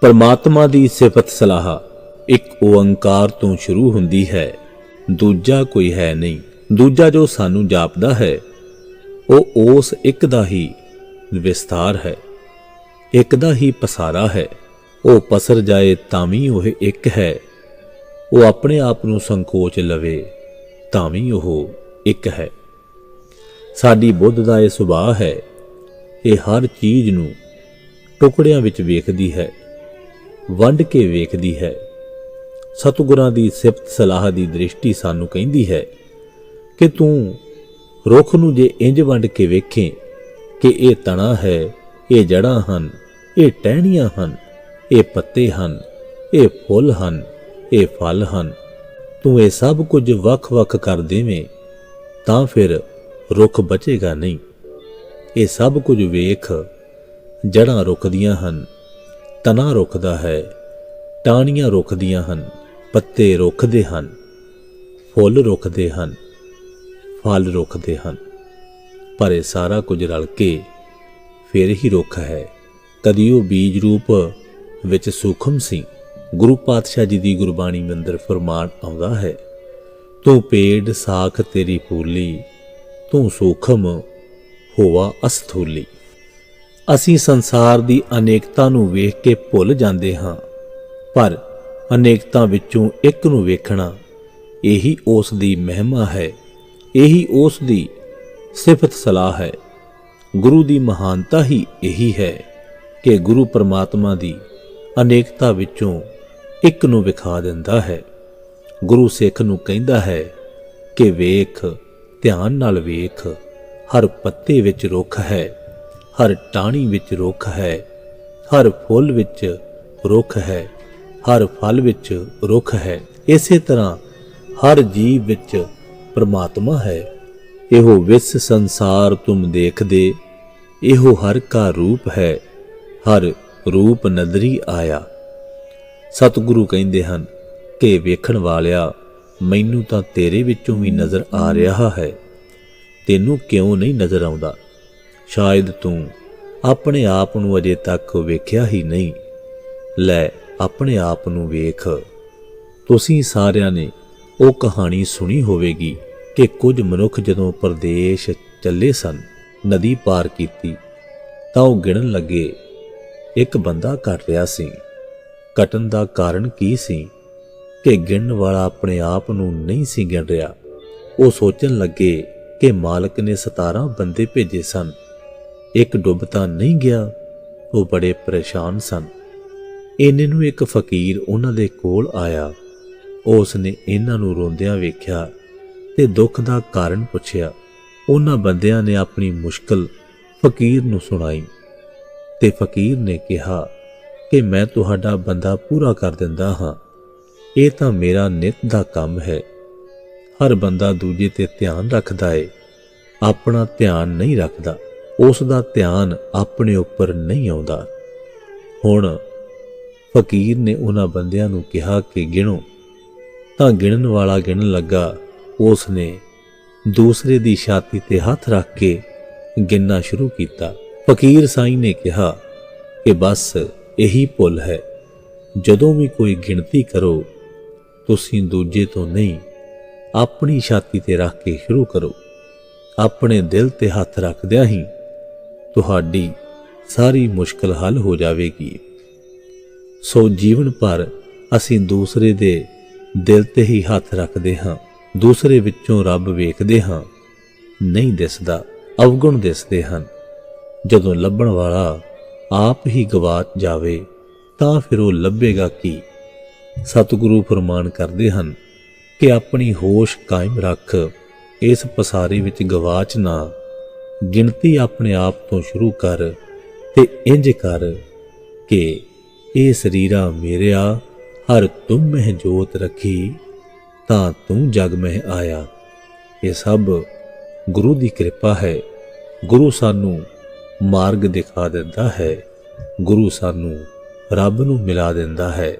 ਪਰਮਾਤਮਾ ਦੀ ਸਿਫਤ ਸਲਾਹ। ਇੱਕ ਓੰਕਾਰ ਤੋਂ ਸ਼ੁਰੂ ਹੁੰਦੀ ਹੈ। ਦੂਜਾ ਕੋਈ ਹੈ ਨਹੀਂ। ਦੂਜਾ ਜੋ ਸਾਨੂੰ ਜਾਪਦਾ ਹੈ, ਉਹ ਉਸ ਇੱਕ ਦਾ ਹੀ ਵਿਸਤਾਰ ਹੈ। ਇੱਕ ਦਾ ਹੀ ਪਸਾਰਾ ਹੈ। ਉਹ ਪਸਰ ਜਾਏ ਤਾਂ ਵੀ ਉਹ ਇੱਕ ਹੈ। ਉਹ ਆਪਣੇ ਆਪ ਨੂੰ ਸੰਕੋਚ ਲਵੇ ਤਾਂ ਵੀ ਉਹ ਇੱਕ ਹੈ। ਸਾਡੀ ਬੁੱਧ ਦਾ ਇਹ ਸੁਭਾਅ ਹੈ। ਇਹ ਹਰ ਚੀਜ਼ ਨੂੰ ਟੁਕੜਿਆਂ ਵਿੱਚ ਵੇਖਦੀ ਹੈ। ਵੰਡ ਕੇ ਵੇਖਦੀ ਹੈ। ਸਤਿਗੁਰਾਂ ਦੀ ਸਿਫਤ ਸਲਾਹ ਦੀ ਦ੍ਰਿਸ਼ਟੀ ਸਾਨੂੰ ਕਹਿੰਦੀ ਹੈ ਕਿ ਤੂੰ ਰੁੱਖ ਨੂੰ ਜੇ ਇੰਜ ਵੰਡ ਕੇ ਵੇਖੇ ਕਿ ਇਹ ਤਣਾ ਹੈ, ਇਹ ਜੜਾਂ ਹਨ, ਇਹ ਟਹਿਣੀਆਂ ਹਨ, ਇਹ ਪੱਤੇ ਹਨ, ਇਹ ਫੁੱਲ ਹਨ, ਇਹ ਫਲ ਹਨ, ਤੂੰ ਇਹ ਸਭ ਕੁਝ ਵੱਖ-ਵੱਖ ਕਰ ਦੇਵੇਂ ਤਾਂ ਫਿਰ ਰੁੱਖ ਬਚੇਗਾ ਨਹੀਂ। ਇਹ ਸਭ ਕੁਝ ਵੇਖ ਜੜਾਂ ਰੁਕਦੀਆਂ ਹਨ। ਤਣਾ ਰੁਕਦਾ ਹੈ, ਟਾਹਣੀਆਂ ਰੁਕਦੀਆਂ ਹਨ, ਪੱਤੇ ਰੁਕਦੇ ਹਨ, ਫੁੱਲ ਰੁਕਦੇ ਹਨ, ਫਲ ਰੁਕਦੇ ਹਨ। ਪਰ ਇਹ ਸਾਰਾ ਕੁਝ ਰਲ ਕੇ ਫਿਰ ਹੀ ਰੁੱਖ ਹੈ। ਕਦੀ ਉਹ ਬੀਜ ਰੂਪ ਵਿੱਚ ਸੂਖਮ ਸੀ। ਗੁਰੂ ਪਾਤਸ਼ਾਹ ਜੀ ਦੀ ਗੁਰਬਾਣੀ ਮੰਦਰ ਅੰਦਰ ਫਰਮਾਨ ਆਉਂਦਾ ਹੈ, ਤੂੰ ਪੇੜ, ਸਾਖ ਤੇਰੀ ਫੂਲੀ, ਤੂੰ ਸੂਖਮ ਹੋਵਾ ਅਸਥੂਲੀ। ਅਸੀਂ ਸੰਸਾਰ ਦੀ ਅਨੇਕਤਾ ਨੂੰ ਵੇਖ ਕੇ ਭੁੱਲ ਜਾਂਦੇ ਹਾਂ, ਪਰ ਅਨੇਕਤਾ ਵਿੱਚੋਂ ਇੱਕ ਨੂੰ ਵੇਖਣਾ ਇਹੀ ਉਸ ਦੀ ਮਹਿਮਾ ਹੈ, ਇਹੀ ਉਸ ਦੀ ਸਿਫਤ ਸਲਾਹ ਹੈ। ਗੁਰੂ ਦੀ ਮਹਾਨਤਾ ਹੀ ਇਹੀ ਹੈ ਕਿ ਗੁਰੂ ਪਰਮਾਤਮਾ ਦੀ ਅਨੇਕਤਾ ਵਿੱਚੋਂ ਇੱਕ ਨੂੰ ਵਿਖਾ ਦਿੰਦਾ ਹੈ। ਗੁਰੂ ਸਿੱਖ ਨੂੰ ਕਹਿੰਦਾ ਹੈ ਕਿ ਵੇਖ, ਧਿਆਨ ਨਾਲ ਵੇਖ, ਹਰ ਪੱਤੇ ਵਿੱਚ ਰੁੱਖ ਹੈ। ਹਰ ਟਾਣੀ ਵਿੱਚ ਰੁੱਖ ਹੈ, ਹਰ ਫੁੱਲ ਵਿੱਚ ਰੁੱਖ ਹੈ, ਹਰ ਫਲ ਵਿੱਚ ਰੁੱਖ ਹੈ। ਇਸੇ ਤਰ੍ਹਾਂ ਹਰ ਜੀਵ ਵਿੱਚ ਪ੍ਰਮਾਤਮਾ ਹੈ। ਇਹੋ ਵਿਸ ਸੰਸਾਰ ਤੁਮ ਦੇਖਦੇ, ਇਹੋ ਹਰ ਕਾ ਰੂਪ ਹੈ, ਹਰ ਰੂਪ ਨਦਰੀ ਆਇਆ। ਸਤਿਗੁਰੂ ਕਹਿੰਦੇ ਹਨ ਕਿ ਵੇਖਣ ਵਾਲਿਆ, ਮੈਨੂੰ ਤਾਂ ਤੇਰੇ ਵਿੱਚੋਂ ਵੀ ਨਜ਼ਰ ਆ ਰਿਹਾ ਹੈ, ਤੈਨੂੰ ਕਿਉਂ ਨਹੀਂ ਨਜ਼ਰ ਆਉਂਦਾ? ਸ਼ਾਇਦ ਤੂੰ ਆਪਣੇ ਆਪ ਨੂੰ ਅਜੇ ਤੱਕ ਵੇਖਿਆ ਹੀ ਨਹੀਂ। ਲੈ, ਆਪਣੇ ਆਪ ਨੂੰ ਵੇਖ। ਤੁਸੀਂ ਸਾਰਿਆਂ ਨੇ ਉਹ ਕਹਾਣੀ ਸੁਣੀ ਹੋਵੇਗੀ ਕਿ ਕੁਝ ਮਨੁੱਖ ਜਦੋਂ ਪਰਦੇਸ਼ ਚੱਲੇ ਸਨ, ਨਦੀ ਪਾਰ ਕੀਤੀ, ਤਾਂ ਉਹ ਗਿਣਨ ਲੱਗੇ, ਇੱਕ ਬੰਦਾ ਘਟ ਰਿਹਾ ਸੀ। ਕਟਨ ਦਾ ਕਾਰਨ ਕੀ ਸੀ? ਕਿ ਗਿਣਨ ਵਾਲਾ ਆਪਣੇ ਆਪ ਨੂੰ ਨਹੀਂ ਸੀ ਗਿਣ ਰਿਹਾ। ਉਹ ਸੋਚਣ ਲੱਗੇ ਕਿ ਮਾਲਕ ਨੇ 17 ਬੰਦੇ ਭੇਜੇ ਸਨ। ਇੱਕ ਡੁੱਬ ਤਾਂ ਨਹੀਂ ਗਿਆ, ਉਹ ਬੜੇ ਪਰੇਸ਼ਾਨ ਸਨ। ਇੰਨੇ ਨੂੰ ਇੱਕ ਫਕੀਰ ਉਹਨਾਂ ਦੇ ਕੋਲ ਆਇਆ। ਉਸ ਨੇ ਇਹਨਾਂ ਨੂੰ ਰੋਂਦਿਆਂ ਵੇਖਿਆ ਤੇ ਦੁੱਖ ਦਾ ਕਾਰਨ ਪੁੱਛਿਆ। ਉਹਨਾਂ ਬੰਦਿਆਂ ਨੇ ਆਪਣੀ ਮੁਸ਼ਕਲ ਫਕੀਰ ਨੂੰ ਸੁਣਾਈ ਤੇ ਫਕੀਰ ਨੇ ਕਿਹਾ ਕਿ ਮੈਂ ਤੁਹਾਡਾ ਬੰਦਾ ਪੂਰਾ ਕਰ ਦਿੰਦਾ ਹਾਂ। ਇਹ ਤਾਂ ਮੇਰਾ ਨਿਤ ਦਾ ਕੰਮ ਹੈ। ਹਰ ਬੰਦਾ ਦੂਜੇ ਤੇ ਧਿਆਨ ਰੱਖਦਾ ਏ, ਆਪਣਾ ਧਿਆਨ ਨਹੀਂ ਰੱਖਦਾ। ਉਸ ਦਾ ਧਿਆਨ ਆਪਣੇ ਉੱਪਰ ਨਹੀਂ ਆਉਂਦਾ। ਹੁਣ ਫਕੀਰ ਨੇ ਉਹਨਾਂ ਬੰਦਿਆਂ ਨੂੰ ਕਿਹਾ ਕਿ ਗਿਣੋ। ਤਾਂ ਗਿਣਨ ਵਾਲਾ ਗਿਣਨ ਲੱਗਾ। ਉਸ ਨੇ ਦੂਸਰੇ ਦੀ ਛਾਤੀ ਤੇ ਹੱਥ ਰੱਖ ਕੇ ਗਿਣਨਾ ਸ਼ੁਰੂ ਕੀਤਾ। ਫਕੀਰ ਸਾਈਂ ਨੇ ਕਿਹਾ ਕਿ ਬਸ ਇਹੀ ਭੁੱਲ ਹੈ। ਜਦੋਂ ਵੀ ਕੋਈ ਗਿਣਤੀ ਕਰੋ, ਤੁਸੀਂ ਦੂਜੇ ਤੋਂ ਨਹੀਂ, ਆਪਣੀ ਛਾਤੀ ਤੇ ਰੱਖ ਕੇ ਸ਼ੁਰੂ ਕਰੋ। ਆਪਣੇ ਦਿਲ ਤੇ ਹੱਥ ਰੱਖਦਿਆਂ ਹੀ ਤੁਹਾਡੀ ਸਾਰੀ ਮੁਸ਼ਕਲ ਹੱਲ ਹੋ ਜਾਵੇਗੀ। ਸੋ ਜੀਵਨ ਭਰ ਅਸੀਂ ਦੂਸਰੇ ਦੇ ਦਿਲ ਤੇ ਹੀ ਹੱਥ ਰੱਖਦੇ ਹਾਂ, ਦੂਸਰੇ ਵਿੱਚੋਂ ਰੱਬ ਵੇਖਦੇ ਹਾਂ, ਨਹੀਂ ਦਿਸਦਾ, ਅਵਗੁਣ ਦਿਸਦੇ ਹਨ। ਜਦੋਂ ਲੱਭਣ ਵਾਲਾ ਆਪ ਹੀ ਗਵਾਚ ਜਾਵੇ, ਤਾਂ ਫਿਰ ਉਹ ਲੱਭੇਗਾ ਕੀ? ਸਤਿਗੁਰੂ ਫਰਮਾਨ ਕਰਦੇ ਹਨ ਕਿ ਆਪਣੀ ਹੋਸ਼ ਕਾਇਮ ਰੱਖ, ਇਸ ਪਸਾਰੀ ਵਿੱਚ ਗਵਾਚ ਨਾ ਗਿਣਤੀ ਆਪਣੇ ਆਪ ਤੋਂ ਸ਼ੁਰੂ ਕਰ ਤੇ ਇੰਜ ਕਰ ਕਿ ਇਹ ਸਰੀਰਾ ਮੇਰਿਆ, ਹਰ ਤੁਮ ਮਹਿ ਜੋਤ ਰੱਖੀ, ਤਾਂ ਤੂੰ ਜਗ ਮਹਿ ਆਇਆ। ਇਹ ਸਭ ਗੁਰੂ ਦੀ ਕਿਰਪਾ ਹੈ। ਗੁਰੂ ਸਾਨੂੰ ਮਾਰਗ ਦਿਖਾ ਦਿੰਦਾ ਹੈ। ਗੁਰੂ ਸਾਨੂੰ ਰੱਬ ਨੂੰ ਮਿਲਾ ਦਿੰਦਾ ਹੈ।